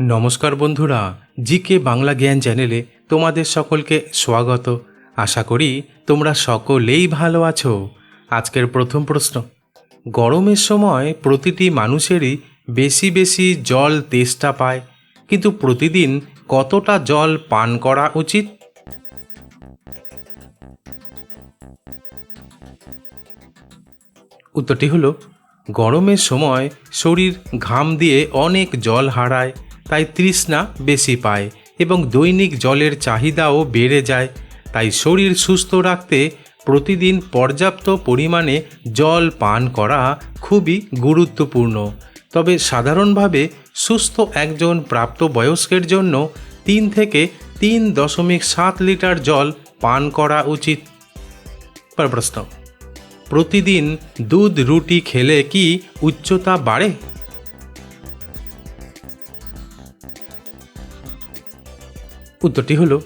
নমস্কার বন্ধুরা, জিকে বাংলা জ্ঞান চ্যানেলে তোমাদের সকলকে স্বাগত। আশা করি তোমরা সকলেই ভালো আছো। আজকের প্রথম প্রশ্ন, গরমের সময় প্রতিটি মানুষেরই বেশি বেশি জল তেষ্টা পায়, কিন্তু প্রতিদিন কতটা জল পান করা উচিত? উত্তরটি হলো, গরমের সময় শরীর ঘাম দিয়ে অনেক জল হারায় তাই তৃষ্ণা বেশি পায় এবং দৈনিক জলের চাহিদাও বেড়ে যায়। তাই শরীর সুস্থ রাখতে প্রতিদিন পর্যাপ্ত পরিমাণে জল পান করা খুবই গুরুত্বপূর্ণ। তবে সাধারণভাবে সুস্থ একজন প্রাপ্তবয়স্কের জন্য তিন থেকে তিন দশমিক সাত লিটার জল পান করা উচিত। পর প্রশ্ন, প্রতিদিন দুধ রুটি খেলে কি উচ্চতা বাড়ে? উত্তরটি হলো,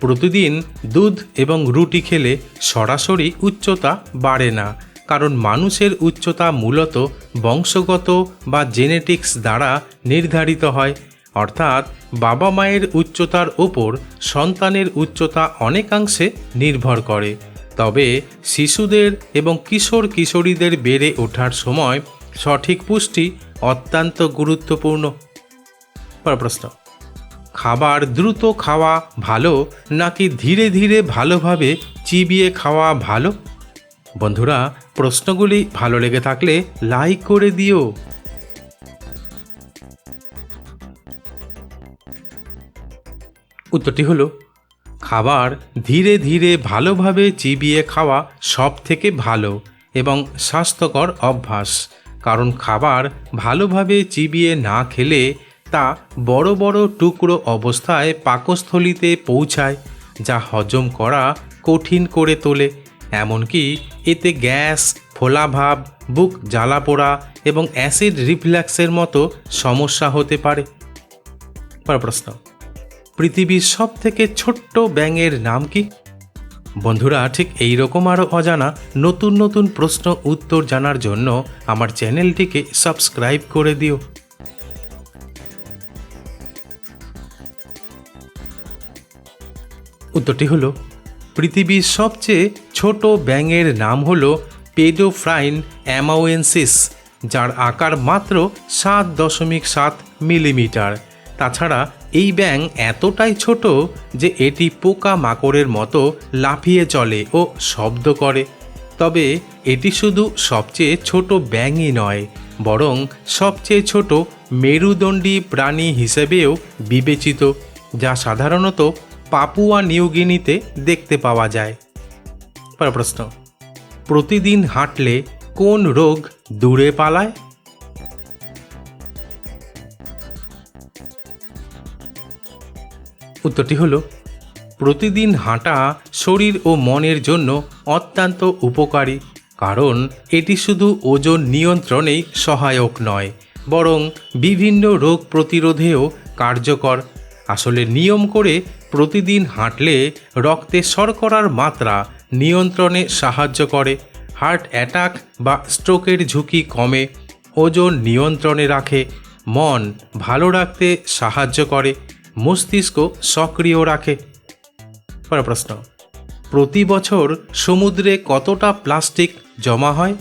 প্রতিদিন দুধ এবং রুটি খেলে সরাসরি উচ্চতা বাড়ে না, কারণ মানুষের উচ্চতা মূলত বংশগত বা জেনেটিক্স দ্বারা নির্ধারিত হয়। অর্থাৎ বাবা মায়ের উচ্চতার ওপর সন্তানের উচ্চতা অনেকাংশে নির্ভর করে। তবে শিশুদের এবং কিশোর কিশোরীদের বেড়ে ওঠার সময় সঠিক পুষ্টি অত্যন্ত গুরুত্বপূর্ণ। প্রশ্ন। খাবার দ্রুত খাওয়া ভালো নাকি ধীরে ধীরে ভালোভাবে চিবিয়ে খাওয়া ভালো? বন্ধুরা, প্রশ্নগুলি ভালো লেগে থাকলে লাইক করে দিও। উত্তরটি হলো, খাবার ধীরে ধীরে ভালোভাবে চিবিয়ে খাওয়া সব থেকে ভালো এবং স্বাস্থ্যকর অভ্যাস। কারণ খাবার ভালোভাবে চিবিয়ে না খেলে তা বড় বড় টুকরো অবস্থায় পাকস্থলিতে পৌঁছায়, যা হজম করা কঠিন করে তোলে, এমনকি এতে গ্যাস ফোলাভাব বুক জ্বালা পোড়া এবং অ্যাসিড রিফ্ল্যাক্সের মতো সমস্যা হতে পারে। প্রশ্ন, পৃথিবীর সব থেকে ছোট্ট ব্যাঙের নাম কি? বন্ধুরা, ঠিক এই রকম আরও অজানা নতুন নতুন প্রশ্ন উত্তর জানার জন্য আমার চ্যানেলটিকে সাবস্ক্রাইব করে দিও। উত্তরটি হলো, পৃথিবীর সবচেয়ে ছোট ব্যাঙের নাম হলো পেডোফ্রাইন অ্যামাওয়েন্সিস, যার আকার মাত্র সাত দশমিক সাত মিলিমিটার। তাছাড়া এই ব্যাঙ এতটাই ছোট যে এটি পোকা মাকড়ের মতো লাফিয়ে চলে ও শব্দ করে। তবে এটি শুধু সবচেয়ে ছোট ব্যাঙই নয়, বরং সবচেয়ে ছোট মেরুদণ্ডী প্রাণী হিসেবেও বিবেচিত, যা সাধারণত পাপুয়া নিউগিনিতে দেখতে পাওয়া যায়। প্রশ্ন, প্রতিদিন হাঁটলে কোন রোগ দূরে পালায়? উত্তরটি হলো, প্রতিদিন হাঁটা শরীর ও মনের জন্য অত্যন্ত উপকারী, কারণ এটি শুধু ওজন নিয়ন্ত্রণেই সহায়ক নয়, বরং বিভিন্ন রোগ প্রতিরোধেও কার্যকর। আসলে নিয়ম করে প্রতিদিন হাঁটলে রক্তে শর্করার মাত্রা নিয়ন্ত্রণে সাহায্য করে, হার্ট অ্যাটাক বা স্ট্রোকের ঝুঁকি কমে, ওজন নিয়ন্ত্রণে রাখে, মন ভালো রাখতে সাহায্য করে, মস্তিষ্ক সক্রিয় রাখে। পরের প্রশ্ন, প্রতি বছর সমুদ্রে কতটা প্লাস্টিক জমা হয়?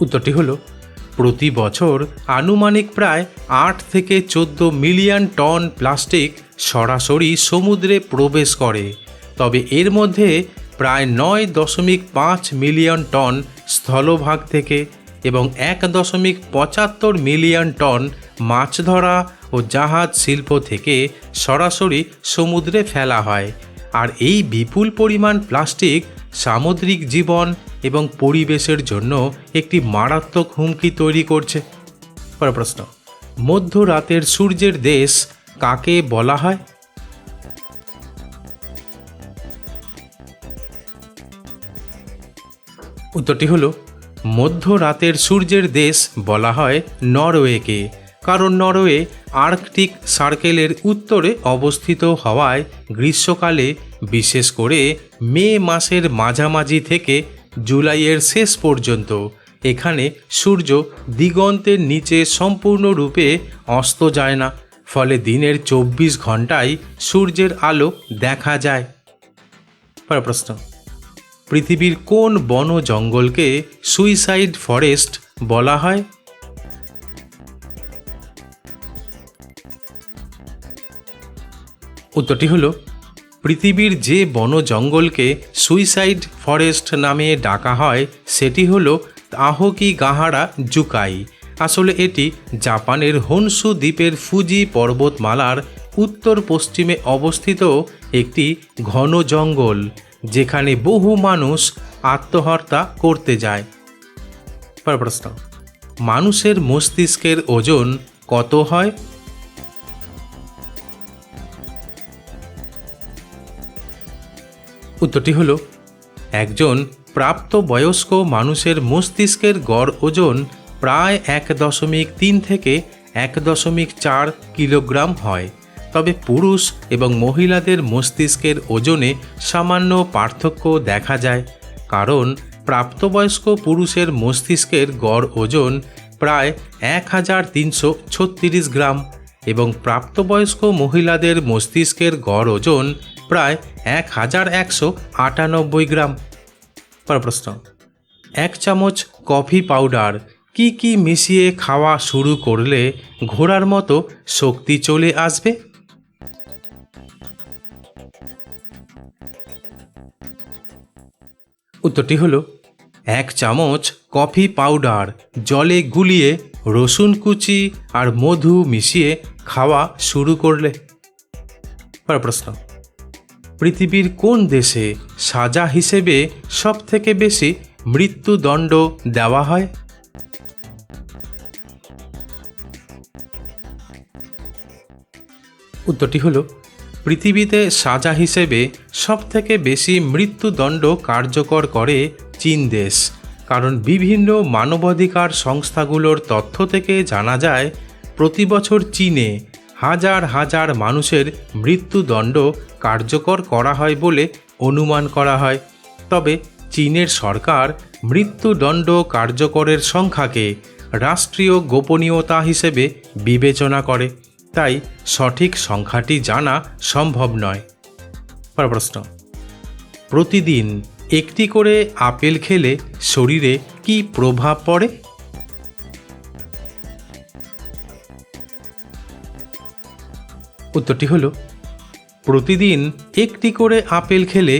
উত্তরটি হলো প্রতি বছর আনুমানিক প্রায় আট থেকে চোদ্দ মিলিয়ন টন প্লাস্টিক সরাসরি সমুদ্রে প্রবেশ করে। তবে এর মধ্যে প্রায় নয় দশমিক পাঁচ মিলিয়ন টন স্থলভাগ থেকে এবং এক দশমিক পঁচাত্তর মিলিয়ন টন মাছ ধরা ও জাহাজ শিল্প থেকে সরাসরি সমুদ্রে ফেলা হয়। আর এই বিপুল পরিমাণ প্লাস্টিক সামুদ্রিক জীবন এবং পরিবেশের জন্য একটি মারাত্মক হুমকি তৈরি করছে। পরের প্রশ্ন মধ্যরাতের সূর্যের দেশ কাকে বলা হয়? উত্তরটি হলো মধ্যরাতের সূর্যের দেশ বলা হয় নরওয়েকে, কারণ নরওয়ে আর্কটিক সার্কেলের উত্তরে অবস্থিত হওয়ায় গ্রীষ্মকালে, বিশেষ করে মে মাসের মাঝামাঝি থেকে জুলাইয়ের শেষ পর্যন্ত এখানে সূর্য দিগন্তের নিচে সম্পূর্ণরূপে অস্ত যায় না, ফলে দিনের চব্বিশ ঘন্টায় সূর্যের আলো দেখা যায়। প্রশ্ন। পৃথিবীর কোন বন জঙ্গলকে সুইসাইড ফরেস্ট বলা হয়? উত্তরটি হলো পৃথিবীর যে বন জঙ্গলকে সুইসাইড ফরেস্ট নামে ডাকা হয়, সেটি হলো আহকি গাহারা জুকাই। আসলে এটি জাপানের হনসু দ্বীপের ফুজি পর্বতমালার উত্তর পশ্চিমে অবস্থিত একটি ঘন জঙ্গল, যেখানে বহু মানুষ আত্মহত্যা করতে যায়। প্রশ্ন, মানুষের মস্তিষ্কের ওজন কত হয়? উত্তরটি হলো, একজন প্রাপ্তবয়স্ক মানুষের মস্তিষ্কের গড় ওজন প্রায় এক দশমিক তিন থেকে এক দশমিক চার কিলোগ্রাম হয়। তবে পুরুষ এবং মহিলাদের মস্তিষ্কের ওজনে সামান্য পার্থক্য দেখা যায়, কারণ প্রাপ্তবয়স্ক পুরুষের মস্তিষ্কের গড় ওজন প্রায় এক হাজার তিনশো ছত্রিশ গ্রাম এবং প্রাপ্তবয়স্ক মহিলাদের মস্তিষ্কের গড় ওজন প্রায় এক হাজার একশো আটানব্বই গ্রাম। পরের প্রশ্ন, এক চামচ কফি পাউডার কি কি মিশিয়ে খাওয়া শুরু করলে ঘোড়ার মতো শক্তি চলে আসবে? উত্তরটি হলো, এক চামচ কফি পাউডার জলে গুলিয়ে রসুন কুচি আর মধু মিশিয়ে খাওয়া শুরু করলে। প্রশ্ন পৃথিবীর কোন দেশে সাজা হিসেবে সবথেকে বেশি মৃত্যুদণ্ড দেওয়া হয়? উত্তরটি হলো, পৃথিবীতে সাজা হিসেবে সবথেকে বেশি মৃত্যুদণ্ড কার্যকর করে চীন দেশ, কারণ বিভিন্ন মানবাধিকার সংস্থাগুলোর তথ্য থেকে জানা যায়, প্রতি বছর চীনে হাজার হাজার মানুষের মৃত্যুদণ্ড কার্যকর করা হয় বলে অনুমান করা হয়। তবে চীনের সরকার মৃত্যুদণ্ড কার্যকরের সংখ্যাকে রাষ্ট্রীয় গোপনীয়তা হিসেবে বিবেচনা করে। তাই সঠিক সংখ্যাটি জানা সম্ভব নয়। প্রশ্ন। প্রতিদিন একটি করে আপেল খেলে শরীরে কি প্রভাব পড়ে? উত্তরটি হলো, প্রতিদিন একটি করে আপেল খেলে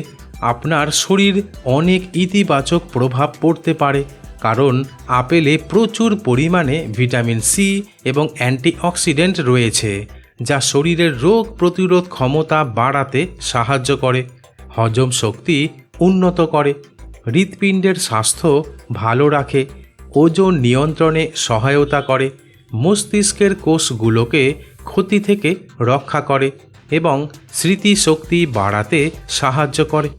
আপনার শরীর অনেক ইতিবাচক প্রভাব পড়তে পারে, কারণ আপেলে প্রচুর পরিমাণে ভিটামিন সি এবং অ্যান্টিঅক্সিডেন্ট রয়েছে, যা শরীরের রোগ প্রতিরোধ ক্ষমতা বাড়াতে সাহায্য করে, হজম শক্তি উন্নত করে, হৃৎপিণ্ডের স্বাস্থ্য ভালো রাখে, ওজন নিয়ন্ত্রণে সহায়তা করে, মস্তিষ্কের কোষগুলোকে ক্ষতি থেকে রক্ষা করে এবং স্মৃতিশক্তি বাড়াতে সাহায্য করে।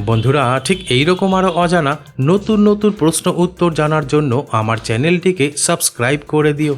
বন্ধুরা, ঠিক এইরকম আরও অজানা নতুন নতুন প্রশ্ন উত্তর জানার জন্য আমার চ্যানেলটিকে সাবস্ক্রাইব করে দিও।